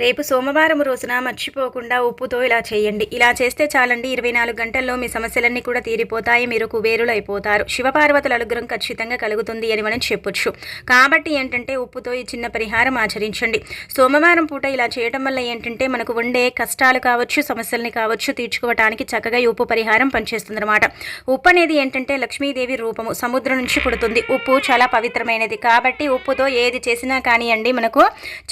రేపు సోమవారం రోజున మర్చిపోకుండా ఉప్పుతో ఇలా చేయండి. ఇలా చేస్తే చాలండి ఇరవై నాలుగు గంటల్లో మీ సమస్యలన్నీ కూడా తీరిపోతాయి మీరు కుబేరులు అయిపోతారు శివపార్వతుల అనుగ్రహం ఖచ్చితంగా కలుగుతుంది అని మనం చెప్పొచ్చు. కాబట్టి ఏంటంటే ఉప్పుతో ఈ చిన్న పరిహారం ఆచరించండి. సోమవారం పూట ఇలా చేయడం వల్ల ఏంటంటే మనకు ఉండే కష్టాలు కావచ్చు సమస్యల్ని కావచ్చు తీర్చుకోవటానికి చక్కగా ఈ ఉప్పు పరిహారం పనిచేస్తుందన్నమాట. ఉప్పు అనేది ఏంటంటే లక్ష్మీదేవి రూపము సముద్రం నుంచి పుడుతుంది. ఉప్పు చాలా పవిత్రమైనది. కాబట్టి ఉప్పుతో ఏది చేసినా కానివ్వండి మనకు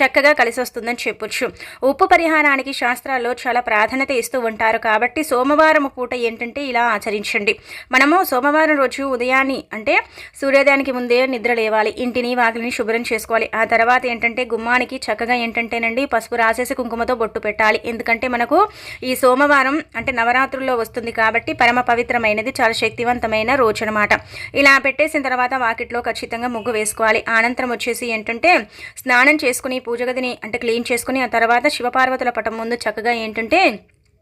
చక్కగా కలిసి వస్తుందని చెప్పొచ్చు ఉప్పు పరిహారానికి శాస్త్రాల్లో చాలా ప్రాధాన్యత ఇస్తూ ఉంటారు కాబట్టి సోమవారం పూట ఏంటంటే ఇలా ఆచరించండి. మనము సోమవారం రోజు ఉదయాన్ని అంటే సూర్యోదయానికి ముందే నిద్ర లేవాలి. ఇంటిని వాకిలిని శుభ్రం చేసుకోవాలి. ఆ తర్వాత ఏంటంటే గుమ్మానికి చక్కగా ఏంటంటేనండి పసుపు రాసేసి కుంకుమతో బొట్టు పెట్టాలి. ఎందుకంటే మనకు ఈ సోమవారం అంటే నవరాత్రుల్లో వస్తుంది కాబట్టి పరమ పవిత్రమైనది చాలా శక్తివంతమైన రోజు అనమాట ఇలా పెట్టేసిన తర్వాత వాకిట్లో ఖచ్చితంగా ముగ్గు వేసుకోవాలి. అనంతరం వచ్చేసి ఏంటంటే స్నానం చేసుకుని పూజ గదిని అంటే క్లీన్ చేసుకుని ఆ తర్వాత శివపార్వతుల పటం ముందు చక్కగా ఏంటంటే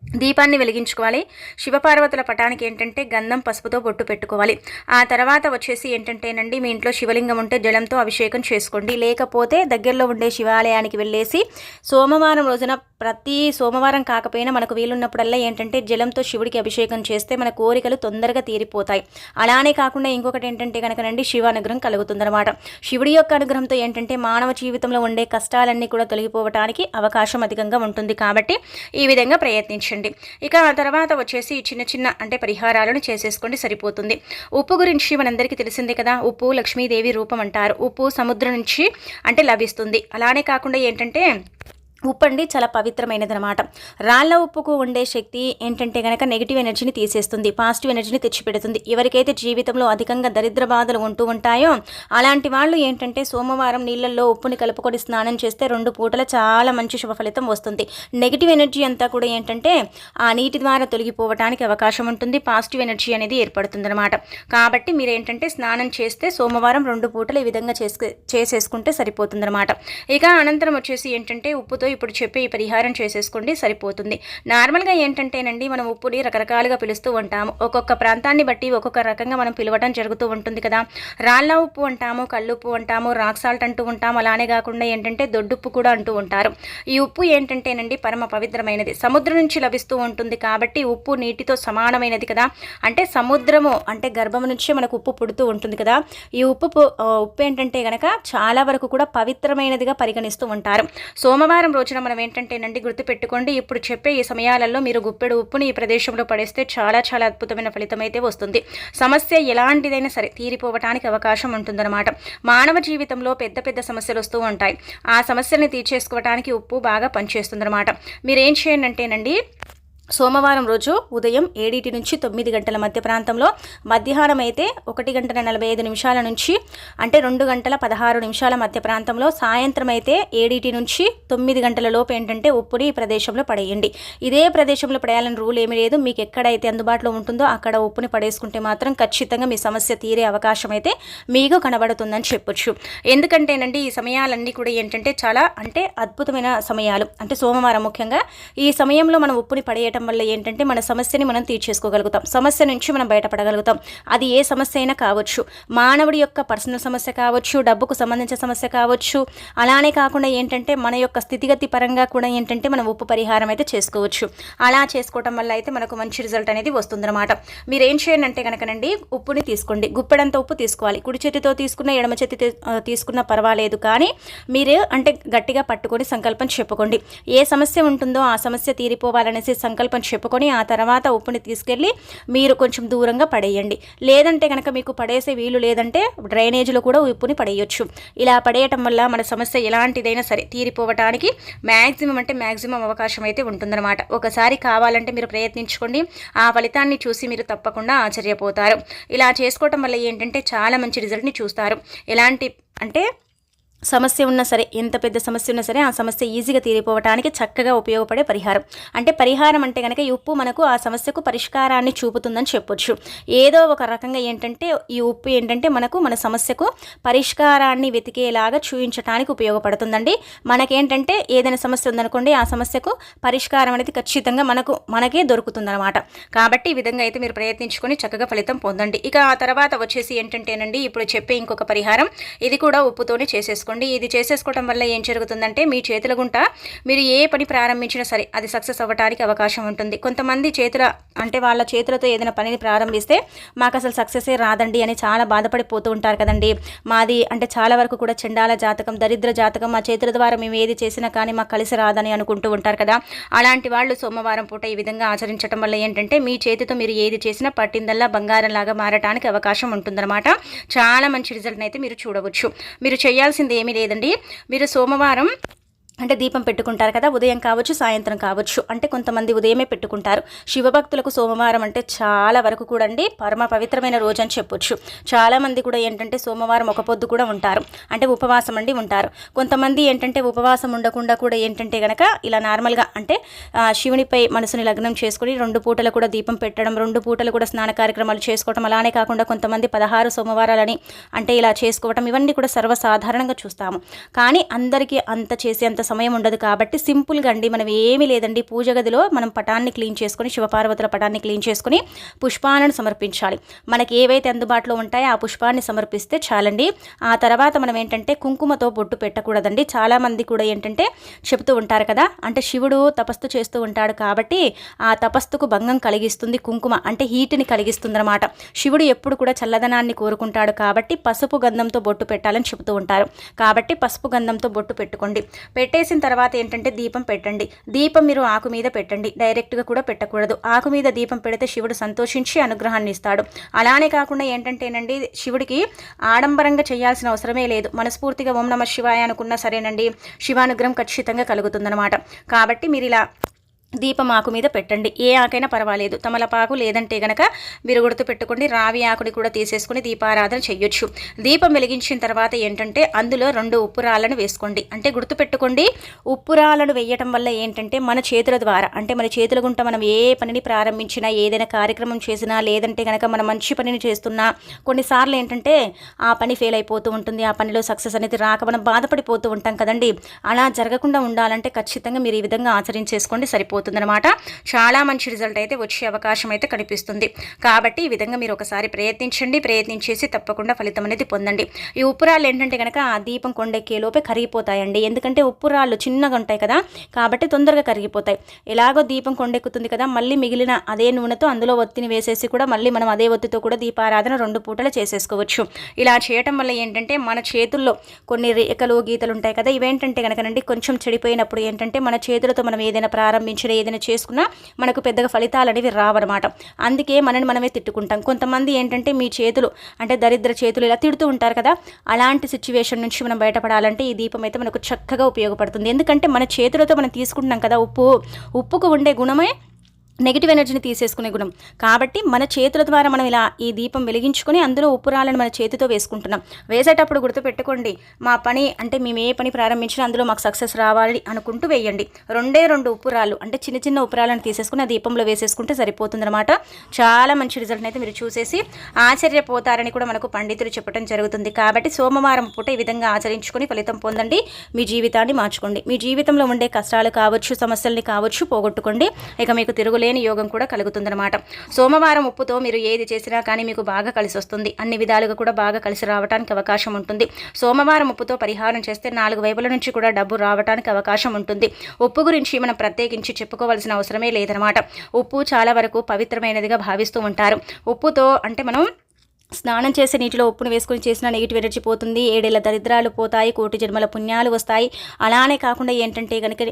దీపాన్ని వెలిగించుకోవాలి. శివపార్వతుల పటానికి ఏంటంటే గంధం పసుపుతో బొట్టు పెట్టుకోవాలి. ఆ తర్వాత వచ్చేసి ఏంటంటేనండి మీ ఇంట్లో శివలింగం ఉంటే జలంతో అభిషేకం చేసుకోండి. లేకపోతే దగ్గరలో ఉండే శివాలయానికి వెళ్ళేసి సోమవారం రోజున ప్రతి సోమవారం కాకపోయినా మనకు వీలున్నప్పుడల్లా ఏంటంటే జలంతో శివుడికి అభిషేకం చేస్తే మన కోరికలు తొందరగా తీరిపోతాయి. అలానే కాకుండా ఇంకొకటి ఏంటంటే కనుకనండి శివ అనుగ్రహం కలుగుతుందన్నమాట. శివుడి యొక్క అనుగ్రహంతో ఏంటంటే మానవ జీవితంలో ఉండే కష్టాలన్నీ కూడా తొలగిపోవటానికి అవకాశం అధికంగా ఉంటుంది కాబట్టి ఈ విధంగా ప్రయత్నించండి. ఇక ఆ తర్వాత వచ్చేసి చిన్న చిన్న అంటే పరిహారాలను చేసేసుకోండి సరిపోతుంది. ఉప్పు గురించి మనందరికీ తెలిసిందే కదా. ఉప్పు లక్ష్మీదేవి రూపం అంటారు. ఉప్పు సముద్రం నుంచి అంటే లభిస్తుంది. అలానే కాకుండా ఏంటంటే ఉప్పు అండి చాలా పవిత్రమైనది అనమాట రాళ్ళ ఉప్పుకు ఉండే శక్తి ఏంటంటే కనుక నెగిటివ్ ఎనర్జీని తీసేస్తుంది పాజిటివ్ ఎనర్జీని తెచ్చిపెడుతుంది. ఎవరికైతే జీవితంలో అధికంగా దరిద్ర బాధలు ఉంటూ ఉంటాయో అలాంటి వాళ్ళు ఏంటంటే సోమవారం నీళ్ళల్లో ఉప్పుని కలుపుకొని స్నానం చేస్తే రెండు పూటల చాలా మంచి శుభ ఫలితం వస్తుంది. నెగిటివ్ ఎనర్జీ అంతా కూడా ఏంటంటే ఆ నీటి ద్వారా తొలగిపోవడానికి అవకాశం ఉంటుంది పాజిటివ్ ఎనర్జీ అనేది ఏర్పడుతుంది అనమాట కాబట్టి మీరు ఏంటంటే స్నానం చేస్తే సోమవారం రెండు పూటలు ఈ విధంగా చేసుకు చేసేసుకుంటే సరిపోతుందన్నమాట. ఇక అనంతరం వచ్చేసి ఏంటంటే ఉప్పుతో ఇప్పుడు చెప్పే ఈ పరిహారం చేసేసుకోండి సరిపోతుంది. నార్మల్గా ఏంటంటేనండి మనం ఉప్పుని రకరకాలుగా పిలుస్తూ ఉంటాము. ఒక్కొక్క ప్రాంతాన్ని బట్టి ఒక్కొక్క రకంగా మనం పిలవడం జరుగుతూ ఉంటుంది కదా. రాళ్ళ ఉప్పు అంటాము కళ్ళుప్పు అంటాము రాక్ సాల్ట్ అంటూ ఉంటాము. అలానే కాకుండా ఏంటంటే దొడ్డుప్పు కూడా అంటూ ఉంటారు. ఈ ఉప్పు ఏంటంటేనండి పరమ పవిత్రమైనది. సముద్రం నుంచి లభిస్తూ ఉంటుంది కాబట్టి ఉప్పు నీటితో సమానమైనది కదా. అంటే సముద్రము అంటే గర్భం నుంచే మనకు ఉప్పు పుడుతూ ఉంటుంది కదా. ఈ ఉప్పు ఉప్పు ఏంటంటే కనుక చాలా వరకు కూడా పవిత్రమైనదిగా పరిగణిస్తూ ఉంటారు. సోమవారం రోజున మనం ఏంటంటేనండి గుర్తుపెట్టుకోండి ఇప్పుడు చెప్పే ఈ సమయాలలో మీరు గుప్పెడు ఉప్పుని ఈ ప్రదేశంలో పడేస్తే చాలా చాలా అద్భుతమైన ఫలితం అయితే వస్తుంది. సమస్య ఎలాంటిదైనా సరే తీరిపోవటానికి అవకాశం ఉంటుందన్నమాట. మానవ జీవితంలో పెద్ద పెద్ద సమస్యలు వస్తూ ఉంటాయి. ఆ సమస్యల్ని తీర్చేసుకోవటానికి ఉప్పు బాగా పనిచేస్తుందన్నమాట. మీరు ఏం చేయండి అంటేనండి సోమవారం రోజు ఉదయం ఏడింటి నుంచి తొమ్మిది గంటల మధ్య ప్రాంతంలో మధ్యాహ్నం అయితే ఒకటి గంటల నలభై ఐదు నిమిషాల నుంచి అంటే రెండు గంటల పదహారు నిమిషాల మధ్య ప్రాంతంలో సాయంత్రం అయితే ఏడింటి నుంచి తొమ్మిది గంటల లోపు ఏంటంటే ఉప్పుని ఈ ప్రదేశంలో పడేయండి. ఇదే ప్రదేశంలో పడేయాలని రూల్ ఏమీ లేదు. మీకు ఎక్కడైతే అందుబాటులో ఉంటుందో అక్కడ ఉప్పుని పడేసుకుంటే మాత్రం ఖచ్చితంగా మీ సమస్య తీరే అవకాశం అయితే మీకు కనబడుతుందని చెప్పొచ్చు. ఎందుకంటేనండి ఈ సమయాలన్నీ కూడా ఏంటంటే చాలా అంటే అద్భుతమైన సమయాలు. అంటే సోమవారం ముఖ్యంగా ఈ సమయంలో మనం ఉప్పుని పడేయటం వల్ల ఏంటంటే మన సమస్యని మనం తీర్చేసుకోగలుగుతాం. సమస్య నుంచి మనం బయటపడగలుగుతాం. అది ఏ సమస్య అయినా కావచ్చు. మానవుడి యొక్క పర్సనల్ సమస్య కావచ్చు డబ్బుకు సంబంధించిన సమస్య కావచ్చు. అలానే కాకుండా ఏంటంటే మన యొక్క స్థితిగతి పరంగా కూడా ఏంటంటే మనం ఉప్పు పరిహారం అయితే చేసుకోవచ్చు. అలా చేసుకోవటం వల్ల అయితే మనకు మంచి రిజల్ట్ అనేది వస్తుందన్నమాట. మీరు ఏం చేయండి అంటే కనుకనండి ఉప్పుని తీసుకోండి. గుప్పెడంత ఉప్పు తీసుకోవాలి. కుడి చేతితో తీసుకున్న ఎడమ చేతి తీసుకున్న పర్వాలేదు కానీ మీరు అంటే గట్టిగా పట్టుకొని సంకల్పం చెప్పుకోండి. ఏ సమస్య ఉంటుందో ఆ సమస్య తీరిపోవాలనేసి సంకల్పం చెప్పుకొని ఆ తర్వాత ఉప్పుని తీసుకెళ్ళి మీరు కొంచెం దూరంగా పడేయండి. లేదంటే కనుక మీకు పడేసే వీలు లేదంటే డ్రైనేజీలో కూడా ఉప్పుని పడేయొచ్చు. ఇలా పడేయటం వల్ల మన సమస్య ఎలాంటిదైనా సరే తీరిపోవటానికి మ్యాక్సిమం అంటే మ్యాక్సిమం అవకాశం అయితే ఉంటుందన్నమాట. ఒకసారి కావాలంటే మీరు ప్రయత్నించుకోండి. ఆ ఫలితాన్ని చూసి మీరు తప్పకుండా ఆశ్చర్యపోతారు. ఇలా చేసుకోవటం వల్ల ఏంటంటే చాలా మంచి రిజల్ట్ని చూస్తారు. ఎలాంటి అంటే సమస్య ఉన్నా సరే ఎంత పెద్ద సమస్య ఉన్నా సరే ఆ సమస్య ఈజీగా తీరిపోవటానికి చక్కగా ఉపయోగపడే పరిహారం. అంటే పరిహారం అంటే కనుక ఈ ఉప్పు మనకు ఆ సమస్యకు పరిష్కారాన్ని చూపుతుందని చెప్పొచ్చు. ఏదో ఒక రకంగా ఏంటంటే ఈ ఉప్పు ఏంటంటే మనకు మన సమస్యకు పరిష్కారాన్ని వెతికేలాగా చూపించడానికి ఉపయోగపడుతుందండి. మనకేంటంటే ఏదైనా సమస్య ఉందనుకోండి ఆ సమస్యకు పరిష్కారం అనేది ఖచ్చితంగా మనకు మనకే దొరుకుతుందన్నమాట. కాబట్టి ఈ విధంగా అయితే మీరు ప్రయత్నించుకొని చక్కగా ఫలితం పొందండి. ఇక ఆ తర్వాత వచ్చేసి ఏంటంటేనండి ఇప్పుడు చెప్పే ఇంకొక పరిహారం ఇది కూడా ఉప్పుతోనే చేసేసుకోండి. చేసుకోండి. ఇది చేసేసుకోవడం వల్ల ఏం జరుగుతుందంటే మీ చేతుల గుంట మీరు ఏ పని ప్రారంభించినా సరే అది సక్సెస్ అవ్వడానికి అవకాశం ఉంటుంది. కొంతమంది చేతుల అంటే వాళ్ళ చేతులతో ఏదైనా పనిని ప్రారంభిస్తే మాకు అసలు సక్సెసే రాదండి అని చాలా బాధపడిపోతూ ఉంటారు కదండి. మాది అంటే చాలా వరకు కూడా చండాల జాతకం దరిద్ర జాతకం మా చేతుల ద్వారా మేము ఏది చేసినా కానీ మాకు కలిసి రాదని అనుకుంటూ ఉంటారు కదా. అలాంటి వాళ్ళు సోమవారం పూట ఈ విధంగా ఆచరించడం వల్ల ఏంటంటే మీ చేతితో మీరు ఏది చేసినా పట్టిందల్లా బంగారం లాగా మారటానికి అవకాశం ఉంటుందన్నమాట. చాలా మంచి రిజల్ట్ని అయితే మీరు చూడవచ్చు. మీరు చేయాల్సింది ఏమీ లేదండి. మీరు సోమవారం అంటే దీపం పెట్టుకుంటారు కదా ఉదయం కావచ్చు సాయంత్రం కావచ్చు. అంటే కొంతమంది ఉదయమే పెట్టుకుంటారు. శివభక్తులకు సోమవారం అంటే చాలా వరకు కూడా అండి పరమ పవిత్రమైన రోజు అని చెప్పొచ్చు. చాలామంది కూడా ఏంటంటే సోమవారం ఒక పొద్దు కూడా ఉంటారు. అంటే ఉపవాసం అండి ఉంటారు. కొంతమంది ఏంటంటే ఉపవాసం ఉండకుండా కూడా ఏంటంటే గనక ఇలా నార్మల్గా అంటే శివునిపై మనసుని లగ్నం చేసుకుని రెండు పూటలు కూడా దీపం పెట్టడం రెండు పూటలు కూడా స్నాన కార్యక్రమాలు చేసుకోవటం అలానే కాకుండా కొంతమంది పదహారు సోమవారాలని అంటే ఇలా చేసుకోవటం ఇవన్నీ కూడా సర్వసాధారణంగా చూస్తాము. కానీ అందరికీ అంత చేసే అంత సమయం ఉండదు కాబట్టి సింపుల్గా అండి మనం ఏమీ లేదండి. పూజ గదిలో మనం పటాన్ని క్లీన్ చేసుకుని శివపార్వతుల పటాన్ని క్లీన్ చేసుకుని పుష్పాలను సమర్పించాలి. మనకి ఏవైతే అందుబాటులో ఉంటాయో ఆ పుష్పాన్ని సమర్పిస్తే చాలండి. ఆ తర్వాత మనం ఏంటంటే కుంకుమతో బొట్టు పెట్టకూడదండి. చాలామంది కూడా ఏంటంటే చెబుతూ ఉంటారు కదా అంటే శివుడు తపస్సు చేస్తూ ఉంటాడు కాబట్టి ఆ తపస్సుకు భంగం కలిగిస్తుంది కుంకుమ అంటే హీట్ని కలిగిస్తుంది అనమాట శివుడు ఎప్పుడు కూడా చల్లదనాన్ని కోరుకుంటాడు కాబట్టి పసుపు గంధంతో బొట్టు పెట్టాలని చెబుతూ ఉంటారు. కాబట్టి పసుపు గంధంతో బొట్టు పెట్టుకోండి. పెట్టే పెట్టేసిన తర్వాత ఏంటంటే దీపం పెట్టండి. దీపం మీరు ఆకు మీద పెట్టండి. డైరెక్ట్గా కూడా పెట్టకూడదు. ఆకు మీద దీపం పెడితే శివుడు సంతోషించి అనుగ్రహాన్ని ఇస్తాడు. అలానే కాకుండా ఏంటంటేనండి శివుడికి ఆడంబరంగా చేయాల్సిన అవసరమే లేదు. మనస్ఫూర్తిగా ఓం నమ శివాయ అనుకున్నా సరేనండి. శివానుగ్రహం ఖచ్చితంగా కలుగుతుందన్నమాట. కాబట్టి మీరు ఇలా దీపం ఆకు మీద పెట్టండి. ఏ ఆకైనా పర్వాలేదు. తమలపాకు లేదంటే గనక మీరు గుర్తు పెట్టుకోండి. రావి ఆకుని కూడా తీసేసుకుని దీపారాధన చేయొచ్చు దీపం వెలిగించిన తర్వాత ఏంటంటే అందులో రెండు ఉప్పురాలను వేసుకోండి. అంటే గుర్తు పెట్టుకోండి ఉప్పురాలను వేయటం వల్ల ఏంటంటే మన చేతుల ద్వారా అంటే మన చేతుల గుంట మనం ఏ పనిని ప్రారంభించినా ఏదైనా కార్యక్రమం చేసినా లేదంటే కనుక మనం మంచి పనిని చేస్తున్నా కొన్నిసార్లు ఏంటంటే ఆ పని ఫెయిల్ అయిపోతూ ఉంటుంది. ఆ పనిలో సక్సెస్ అనేది రాక మనం బాధపడిపోతూ ఉంటాం కదండి. అలా జరగకుండా ఉండాలంటే ఖచ్చితంగా మీరు ఈ విధంగా ఆచరించేసుకోండి సరిపోతుంది. అయిపోతుందన్నమాట చాలా మంచి రిజల్ట్ అయితే వచ్చే అవకాశం అయితే కనిపిస్తుంది. కాబట్టి ఈ విధంగా మీరు ఒకసారి ప్రయత్నించండి. ప్రయత్నించేసి తప్పకుండా ఫలితం అనేది పొందండి. ఈ ఉప్పురాళ్ళు ఏంటంటే కనుక ఆ దీపం కొండెక్కేలోపే కరిగిపోతాయండి. ఎందుకంటే ఉప్పురాళ్ళు చిన్నగా ఉంటాయి కదా కాబట్టి తొందరగా కరిగిపోతాయి. ఎలాగో దీపం కొండెక్కుతుంది కదా మళ్ళీ మిగిలిన అదే నూనెతో అందులో ఒత్తిని వేసేసి కూడా మళ్ళీ మనం అదే ఒత్తితో కూడా దీపారాధన రెండు పూటలు చేసేసుకోవచ్చు. ఇలా చేయటం వల్ల ఏంటంటే మన చేతుల్లో కొన్ని రేఖలు గీతలు ఉంటాయి కదా ఇవేంటంటే కనుకనండి కొంచెం చెడిపోయినప్పుడు ఏంటంటే మన చేతులతో మనం ఏదైనా ప్రారంభించిన సంబంధించిన ఏదైనా చేసుకున్నా మనకు పెద్దగా ఫలితాలు అనేవి రావన్నమాట. అందుకే మనని మనమే తిట్టుకుంటాం. కొంతమంది ఏంటంటే మీ చేతులు అంటే దరిద్ర చేతులు ఇలా తిడుతూ ఉంటారు కదా అలాంటి సిచ్యువేషన్ నుంచి మనం బయటపడాలంటే ఈ దీపం అయితే మనకు చక్కగా ఉపయోగపడుతుంది. ఎందుకంటే మన చేతులతో మనం తీసుకుంటున్నాం కదా ఉప్పు. ఉప్పుకు ఉండే గుణమే నెగిటివ్ ఎనర్జీని తీసేసుకునే గుణం. కాబట్టి మన చేతుల ద్వారా మనం ఇలా ఈ దీపం వెలిగించుకొని అందులో ఉప్పురాలను మన చేతితో వేసుకుంటున్నాం. వేసేటప్పుడు గుర్తుపెట్టుకోండి మా పని అంటే మేము ఏ పని ప్రారంభించినా అందులో మాకు సక్సెస్ రావాలి అనుకుంటూ వేయండి. రెండే రెండు ఉప్పురాలు అంటే చిన్న చిన్న ఉప్పురాలను తీసేసుకుని ఆ దీపంలో వేసేసుకుంటే సరిపోతుందన్నమాట. చాలా మంచి రిజల్ట్ని అయితే మీరు చూసేసి ఆశ్చర్యపోతారని కూడా మనకు పండితులు చెప్పడం జరుగుతుంది. కాబట్టి సోమవారం పూట ఈ విధంగా ఆచరించుకొని ఫలితం పొందండి. మీ జీవితాన్ని మార్చుకోండి. మీ జీవితంలో ఉండే కష్టాలు కావచ్చు సమస్యల్ని కావచ్చు పోగొట్టుకోండి. ఇక మీకు తిరుగులే లేని యోగం కూడా కలుగుతుందన్నమాట. సోమవారం ఉప్పుతో మీరు ఏది చేసినా కానీ మీకు బాగా కలిసి వస్తుంది అన్ని విధాలుగా కూడా బాగా కలిసి రావడానికి అవకాశం ఉంటుంది. సోమవారం ఉప్పుతో పరిహారం చేస్తే నాలుగు వైపుల నుంచి కూడా డబ్బు రావడానికి అవకాశం ఉంటుంది. ఉప్పు గురించి మనం ప్రత్యేకించి చెప్పుకోవాల్సిన అవసరమే లేదనమాట ఉప్పు చాలా వరకు పవిత్రమైనదిగా భావిస్తూ ఉంటారు. ఉప్పుతో అంటే మనం స్నానం చేసే నీటిలో ఉప్పును వేసుకొని చేసిన నెగిటివ్ ఎనర్జీ పోతుంది. ఏడేళ్ళ దరిద్రాలు పోతాయి. కోటి జన్మల పుణ్యాలు వస్తాయి. అలానే కాకుండా ఏంటంటే కనుక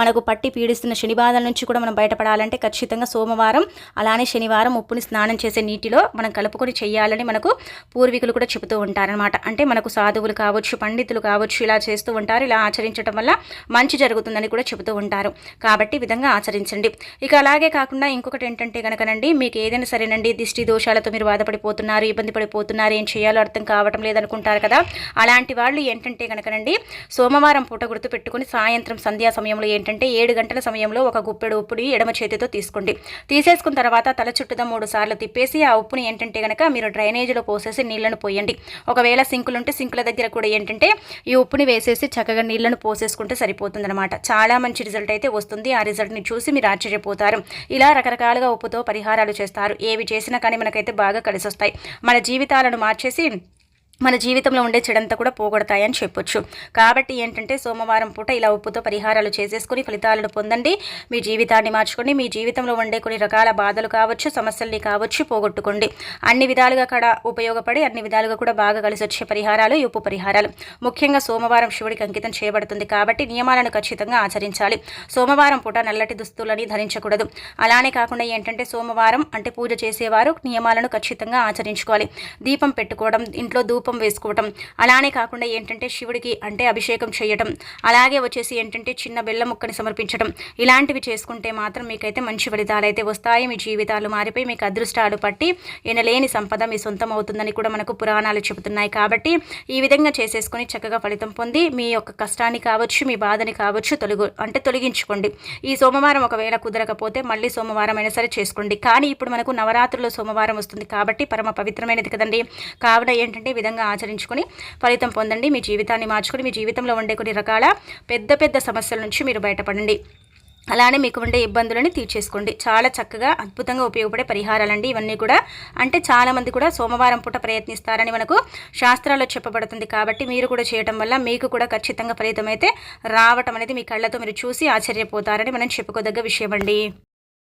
మనకు పట్టి పీడిస్తున్న శని బాధల నుంచి కూడా మనం బయటపడాలంటే ఖచ్చితంగా సోమవారం అలానే శనివారం ఉప్పుని స్నానం చేసే నీటిలో మనం కలుపుకొని చేయాలని మనకు పూర్వీకులు కూడా చెబుతూ ఉంటారనమాట అంటే మనకు సాధువులు కావచ్చు పండితులు కావచ్చు ఇలా చేస్తూ ఉంటారు. ఇలా ఆచరించడం వల్ల మంచి జరుగుతుందని కూడా చెబుతూ ఉంటారు. కాబట్టి విధంగా ఆచరించండి. ఇక అలాగే కాకుండా ఇంకొకటి ఏంటంటే కనుకనండి మీకు ఏదైనా సరేనండి దిష్టి దోషాలతో మీరు బాధపడిపోతున్నారు ఇబ్బంది పడిపోతున్నారు ఏం చేయాలో అర్థం కావటం లేదనుకుంటారు కదా. అలాంటి వాళ్ళు ఏంటంటే కనుకనండి సోమవారం పూట గుర్తుపెట్టుకుని సాయంత్రం సంధ్యా సమయంలో ఏంటంటే ఏడు గంటల సమయంలో ఒక గుప్పెడు ఉప్పుని ఎడమ చేతితో తీసుకోండి. తీసేసుకున్న తర్వాత తల చుట్టుదా మూడు సార్లు తిప్పేసి ఆ ఉప్పుని ఏంటంటే కనుక మీరు డ్రైనేజీలో పోసేసి నీళ్ళను పోయండి. ఒకవేళ సింకులు ఉంటే సింకుల దగ్గర కూడా ఏంటంటే ఈ ఉప్పుని వేసేసి చక్కగా నీళ్ళను పోసేసుకుంటే సరిపోతుందన్నమాట. చాలా మంచి రిజల్ట్ అయితే వస్తుంది. ఆ రిజల్ట్ని చూసి మీరు ఆశ్చర్యపోతారు. ఇలా రకరకాలుగా ఉప్పుతో పరిహారాలు చేస్తారు. ఏవి చేసినా కానీ మనకైతే బాగా కలిసి వస్తాయి మన జీవితాలను మార్చేసి మన జీవితంలో ఉండే చెడంతా కూడా పోగొడతాయని చెప్పొచ్చు. కాబట్టి ఏంటంటే సోమవారం పూట ఇలా ఉప్పుతో పరిహారాలు చేసేసుకుని ఫలితాలను పొందండి. మీ జీవితాన్ని మార్చుకోండి. మీ జీవితంలో ఉండే కొన్ని రకాల బాధలు కావచ్చు సమస్యల్ని కావచ్చు పోగొట్టుకోండి. అన్ని విధాలుగా కూడా ఉపయోగపడి అన్ని విధాలుగా కూడా బాగా కలిసి వచ్చే పరిహారాలు ఈ ఉప్పు పరిహారాలు. ముఖ్యంగా సోమవారం శివుడికి అంకితం చేయబడుతుంది కాబట్టి నియమాలను ఖచ్చితంగా ఆచరించాలి. సోమవారం పూట నల్లటి దుస్తులని ధరించకూడదు. అలానే కాకుండా ఏంటంటే సోమవారం అంటే పూజ చేసేవారు నియమాలను ఖచ్చితంగా ఆచరించుకోవాలి. దీపం పెట్టుకోవడం ఇంట్లో ధూపం వేసుకోవటం. అలానే కాకుండా ఏంటంటే శివుడికి అంటే అభిషేకం చేయటం. అలాగే వచ్చేసి ఏంటంటే చిన్న బెల్ల ముక్కని సమర్పించడం ఇలాంటివి చేసుకుంటే మాత్రం మీకైతే మంచి ఫలితాలు అయితే వస్తాయి. మీ జీవితాలు మారిపోయి మీకు అదృష్టాలు పట్టి ఎనలేని సంపద మీ సొంతం అవుతుందని కూడా మనకు పురాణాలు చెబుతున్నాయి. కాబట్టి ఈ విధంగా చేసేసుకొని చక్కగా ఫలితం పొంది మీ యొక్క కష్టాన్ని కావచ్చు మీ బాధని కావచ్చు తొలగు అంటే తొలగించుకోండి. ఈ సోమవారం ఒకవేళ కుదరకపోతే మళ్ళీ సోమవారం అయినా సరే చేసుకోండి. కానీ ఇప్పుడు మనకు నవరాత్రుల్లో సోమవారం వస్తుంది కాబట్టి పరమ పవిత్రమైనది కదండి. కావున ఏంటంటే విధంగా విధంగా ఆచరించుకొని ఫలితం పొందండి. మీ జీవితాన్ని మార్చుకొని మీ జీవితంలో ఉండే కొన్ని రకాల పెద్ద పెద్ద సమస్యల నుంచి మీరు బయటపడండి. అలానే మీకు ఉండే ఇబ్బందులని తీర్చేసుకోండి. చాలా చక్కగా అద్భుతంగా ఉపయోగపడే పరిహారాలండి ఇవన్నీ కూడా. అంటే చాలామంది కూడా సోమవారం పూట ప్రయత్నిస్తారని మనకు శాస్త్రాల్లో చెప్పబడుతుంది. కాబట్టి మీరు కూడా చేయటం వల్ల మీకు కూడా ఖచ్చితంగా ఫలితం అయితే రావటం అనేది మీ కళ్ళతో మీరు చూసి ఆశ్చర్యపోతారని మనం చెప్పుకోదగ్గ విషయం అండి